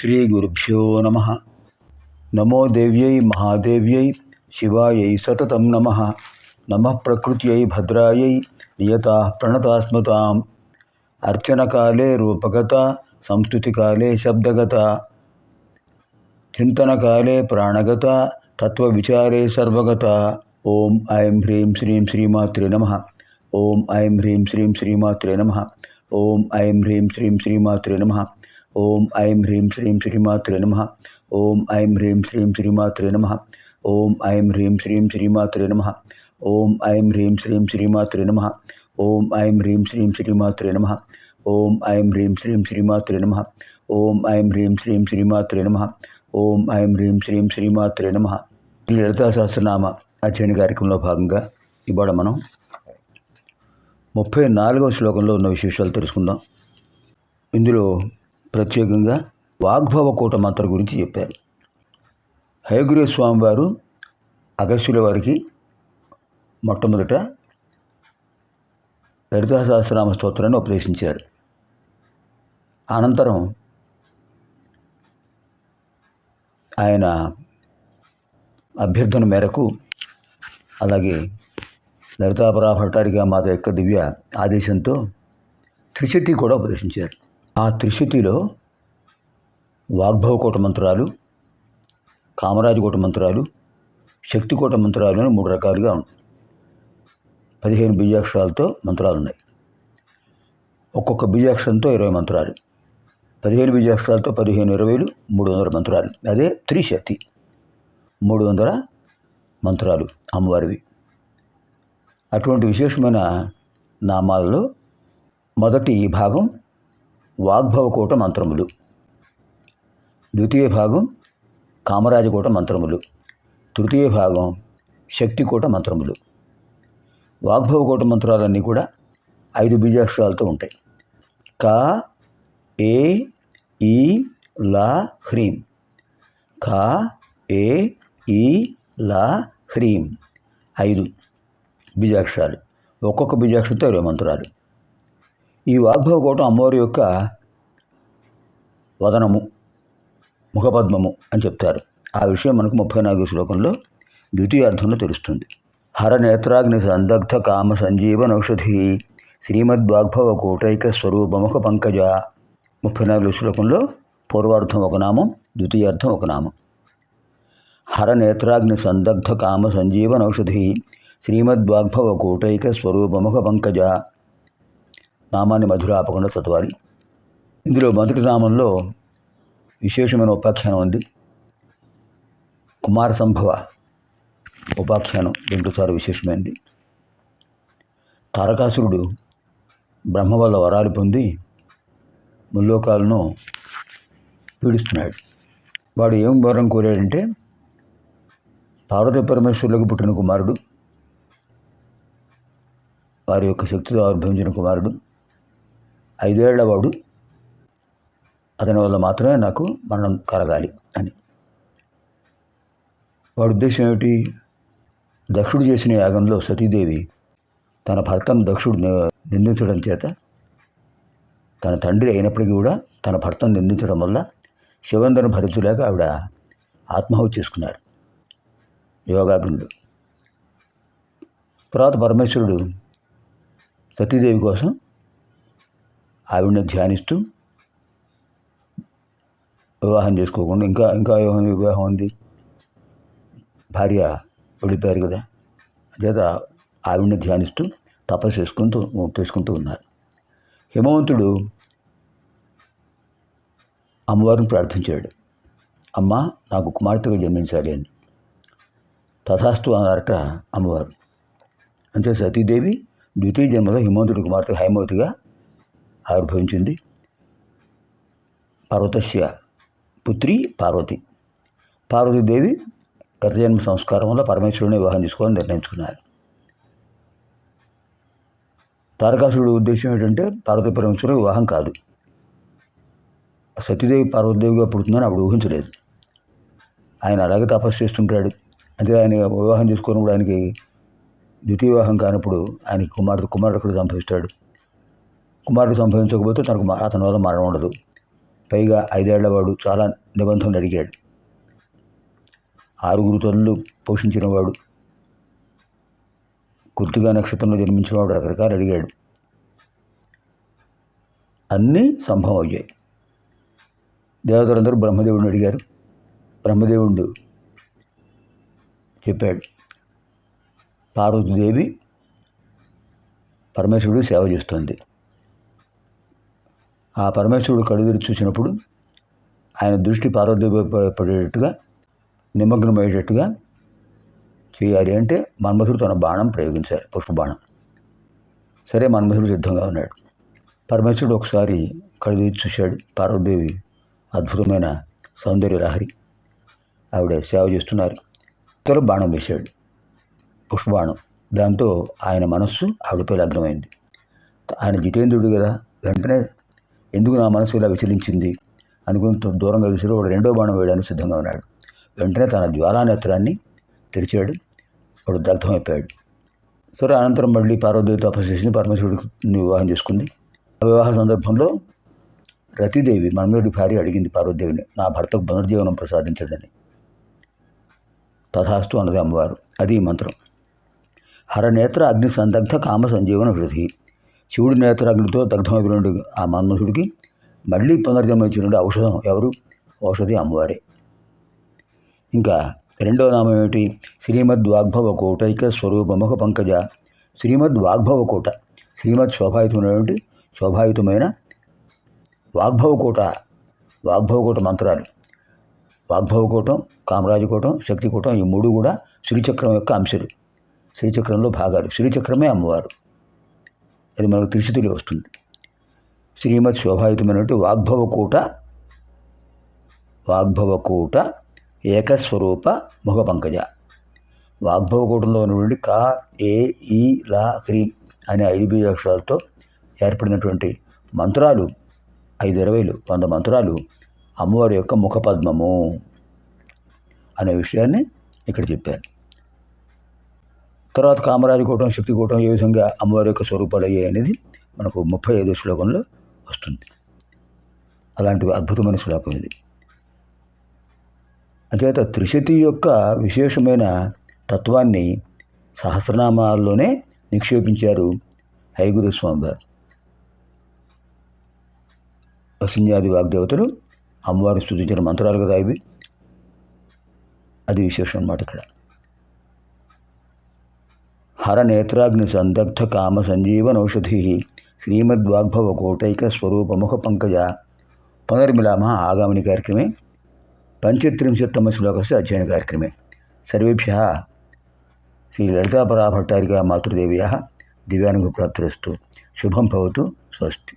श्री गुरुभ्यो नम। नमो दिव्य देव्यै शिवाय सतत नम। नम प्रकृत भद्राय, नियता प्रणतास्मता अर्चन काले रूपगता, संस्तुतिकाले शब्दगता। चिंतन काले प्राणगता तत्व विचारे सर्वगता। ओम ऐं ह्रीं श्रीं श्रीमात्रे नम। ओं ऐं ह्रीं श्रीं श्रीमात्रे नम। ओं ऐं ह्रीं श्रीं श्रीमात्रे नमः। ఓం ఐం హ్రీం శ్రీం శ్రీమాత్రే నమ. ఓం ఐం హ్రీం శ్రీం శ్రీమాత్రే నమ. ఓం ఐం హ్రీం శ్రీం శ్రీమాత్రే నమ. ఓం ఐం హ్రీం శ్రీం శ్రీమాత్రే నమ. ఓం ఐం హ్రీం శ్రీం శ్రీమాత్రే నమ. ఓం ఐం హ్రీం శ్రీం శ్రీమాత్రే నమ. ఓం ఐం హ్రీం శ్రీం శ్రీమాత్రే నమ. ఓం ఐం హ్రీం శ్రీం శ్రీమాత్రే నమ. ఈ లలితా సహస్రనామ అధ్యయన కార్యక్రమంలో భాగంగా ఇవాళ మనం ముప్పై నాలుగవ శ్లోకంలో ఉన్న విశేషాలు తెలుసుకుందాం. ఇందులో ప్రత్యేకంగా వాగ్భవ కూట గురించి చెప్పారు. హయగురే స్వామివారు అగస్యుల వారికి మొట్టమొదట లలితా సహస్రనామ స్తోత్రాన్ని ఉపదేశించారు. అనంతరం ఆయన అభ్యర్థన మేరకు అలాగే లలితాపరా భట్టారిగా మాత యొక్క దివ్య ఆదేశంతో త్రిశతి కూడా ఉపదేశించారు. ఆ త్రిశుతిలో వాగ్భవకోట మంత్రాలు కామరాజకోట మంత్రాలు శక్తికోట మంత్రాలు అని మూడు రకాలుగా ఉన్నాయి పదిహేను బీజాక్షరాలతో మంత్రాలు ఉన్నాయి ఒక్కొక్క బీజాక్షరంతో ఇరవై మంత్రాలు. పదిహేను బీజాక్షరాలతో పదిహేను ఇరవైలు మూడు వందల మంత్రాలు. అదే త్రిశతి. మూడు వందల మంత్రాలు అమ్మవారివి. అటువంటి విశేషమైన నామాలలో మొదటి ఈ భాగం వాగ్భవకోట మంత్రములు. ద్వితీయ భాగం కామరాజకోట మంత్రములు. తృతీయ భాగం శక్తికోట మంత్రములు. వాగ్భవకోట మంత్రాలన్నీ కూడా ఐదు బీజాక్షరాలతో ఉంటాయి. కా ఏ ఈ లా హ్రీం. కా ఏ ఈ లా హ్రీం. ఐదు బీజాక్షరాలు. ఒక్కొక్క బీజాక్షరంతో ఇరవై మంత్రాలు. ఈ వాగ్భవ కోటం అమ్మవారి యొక్క వదనము ముఖపద్మము అని చెప్తారు. ఆ విషయం మనకు ముప్పై నాలుగు శ్లోకంలో ద్వితీయ అర్థంలో తెలుస్తుంది. హర నేత్రాగ్ని సందగ్ధ కామ సంజీవన ఔషధి శ్రీమద్వాగ్భవ కోటైక స్వరూపముఖ పంకజ. ముప్పై నాలుగు శ్లోకంలో పూర్వార్థం ఒక నామం ద్వితీయార్థం ఒక నామం. హర నేత్రాగ్ని సందగ్ధ కామ సంజీవన ఔషధి శ్రీమద్వాగ్భవ కోటైక స్వరూపముఖ పంకజ. నామాన్ని మధురాపకుండా చదవాలి. ఇందులో మొదటి నామంలో విశేషమైన ఉపాఖ్యానం ఉంది. కుమార సంభవ ఉపాఖ్యానం దీంట్లో విశేషమైంది. తారకాసురుడు బ్రహ్మ వల్ల వరాలు పొంది ముల్లోకాలను పీడిస్తున్నాడు. వాడు ఏం వరం కోరాడంటే పార్వతీ పరమేశ్వరులకు పుట్టిన కుమారుడు వారి యొక్క శక్తితో ఆవిర్భవించిన కుమారుడు ఐదేళ్ళవాడు. అతని వల్ల మాత్రమే నాకు మరణం కలగాలి అని. వాడి ఉద్దేశం ఏమిటి? దక్షుడు చేసిన యాగంలో సతీదేవి తన భర్తను దక్షుడు నిందించడం చేత తన తండ్రి అయినప్పటికీ కూడా తన భర్తను నిందించడం వల్ల శివందను భరించలేక ఆవిడ ఆత్మహత్య చేసుకున్నారు. యోగాగ్నుడు. తర్వాత పరమేశ్వరుడు సతీదేవి కోసం ఆవిడని ధ్యానిస్తూ వివాహం చేసుకోకుండా ఇంకా ఇంకా వివాహం వివాహం ఉంది. భార్య విడిపోయారు కదా. చేత ఆవిడని ధ్యానిస్తూ తపస్సు చేసుకుంటూ చేసుకుంటూ ఉన్నారు. హిమవంతుడు అమ్మవారిని ప్రార్థించాడు. అమ్మ నాకు కుమార్తెగా జన్మించాలి అని. తథాస్తు అన్నారట అమ్మవారు. అంతే సతీదేవి ద్వితీయ జన్మలో హిమవంతుడి కుమార్తె హైమవతిగా ఆవిర్భవించింది. పర్వతస్య పుత్రి పార్వతి. పార్వతీదేవి గత జన్మ సంస్కారం వల్ల పరమేశ్వరుని వివాహం చేసుకోవాలని నిర్ణయించుకున్నారు. తారకాసురుడు ఉద్దేశం ఏంటంటే పార్వతీ పరమేశ్వరుడు వివాహం కాదు. సతీదేవి పార్వతీదేవిగా పుడుతుందని అప్పుడు ఊహించలేదు. ఆయన అలాగే తపస్సు చేస్తుంటాడు. అంతే ఆయన వివాహం చేసుకున్నప్పుడు ఆయనకి ద్వితీయ వివాహం కానప్పుడు ఆయన కుమారుడు కుమారుడు సంభవిస్తాడు కుమారుడు సంభవించకపోతే తనకు అతని వల్ల మరణం ఉండదు. పైగా ఐదేళ్ళవాడు చాలా నిబంధనలు అడిగాడు. ఆరుగురు తల్లు పోషించినవాడు కుర్తిగా నక్షత్రంలో జన్మించినవాడు రకరకాలు అడిగాడు. అన్నీ సంభవం అయ్యాయి దేవతలందరూ బ్రహ్మదేవుడిని అడిగారు. బ్రహ్మదేవుడు చెప్పాడు పార్వతీదేవి పరమేశ్వరుడు సేవ చేస్తుంది. ఆ పరమేశ్వరుడు కడుగురి చూసినప్పుడు ఆయన దృష్టి పార్వతీదేవి పడేటట్టుగా నిమగ్నమయ్యేటట్టుగా చేయాలి అంటే మన్మధుడు తన బాణం ప్రయోగించాలి పుష్పబాణం. సరే మన్మధుడు సిద్ధంగా ఉన్నాడు. పరమేశ్వరుడు ఒకసారి కడుగు చూశాడు. పార్వదేవి అద్భుతమైన సౌందర్య లహరి. ఆవిడ సేవ చేస్తున్నారు. తొలి బాణం వేశాడు. పుష్పబాణం. దాంతో ఆయన మనస్సు ఆవిడపై లగ్నమైంది. ఆయన జితేంద్రుడు కదా. వెంటనే ఎందుకు నా మనసు ఇలా విచలించింది? అనుకుని దూరంగా విసిరి వాడు రెండో బాణం వేయడానికి సిద్ధంగా ఉన్నాడు. వెంటనే తన జ్వాలానేత్రాన్ని తెరిచాడు. వాడు దగ్ధమైపోయాడు. సరే అనంతరం మళ్ళీ పార్వదేవి తపస్సు చేసి వివాహం చేసుకుంది. ఆ వివాహ సందర్భంలో రతిదేవి మనందరి భార్య అడిగింది పార్వదేవిని నా భర్తకు పునర్జీవనం ప్రసాదించడని. తథాస్తు అన్నది అమ్మవారు. అది ఈ మంత్రం. హరనేత్ర అగ్ని సందగ్ధ కామ సంజీవన హృది శివుడి నేత్రాగ్నితో దగ్ధమైపోయినటువంటి ఆ మన్మధుడికి మళ్ళీ పునర్జన్మ ఇచ్చినటువంటి ఔషధం ఎవరు? ఔషధి అమ్మవారే. ఇంకా రెండవ నామం ఏమిటి? శ్రీమద్ వాగ్భవ కోటైక స్వరూపముఖ పంకజ. శ్రీమద్ వాగ్భవ కోట శ్రీమద్ శోభాయుతమైనటువంటి శోభాయుతమైన వాగ్భవ కోట వాగ్భవ కోట మంత్రాలు. వాగ్భవ కూటం కామరాజకూటం శక్తికూటం ఈ మూడు కూడా శ్రీచక్రం యొక్క అంశాలు. శ్రీచక్రంలో భాగాలు. శ్రీచక్రమే అమ్మవారు. అది మనకు త్రిశతిలో వస్తుంది. శ్రీమద్ శోభాయుతమైనటువంటి వాగ్భవ కూట వాగ్భవ కూట ఏకస్వరూప ముఖ పంకజ వాగ్భవ కూటంలో ఉన్నటువంటి కా ఏ ఈ లా హ్రీం అనే ఐదు బీజ అక్షరాలతో ఏర్పడినటువంటి మంత్రాలు ఐదు ఇరవైలు వంద మంత్రాలు అమ్మవారి యొక్క ముఖ పద్మము అనే విషయాన్ని ఇక్కడ చెప్పారు. తర్వాత కామరాజు కూటం శక్తి కూటం ఏ విధంగా అమ్మవారి యొక్క స్వరూపాలు అయ్యాయి అనేది మనకు ముప్పై ఐదో శ్లోకంలో వస్తుంది. అలాంటి అద్భుతమైన శ్లోకం ఇది. అంచేత త్రిశతి యొక్క విశేషమైన తత్వాన్ని సహస్రనామాల్లోనే నిక్షేపించారు హైగురు స్వామివారు. అసింజాది వసింజాది వాగ్దేవతలు అమ్మవారిని స్థుతించిన మంత్రాలు కదా ఇవి. అది విశేషం అన్నమాట ఇక్కడ. హర నేత్రాగ్ని సందగ్ధ కామ సంజీవనౌషధి శ్రీమద్వాగ్భవ కోటైక స్వరూప ముఖ పంకజ పునర్మిలామ ఆగామిని కార్యక్రమే పంచత్రింశత్తమ శ్లోకస్య అధ్యయన కార్యక్రమే సర్వేభ్య శ్రీ లలితాపరాభట్టారిక భట్టారిక దివ్యానుగు దివ్యానుగ్రహప్రాప్తిరస్తు శుభం భవతు స్వస్తి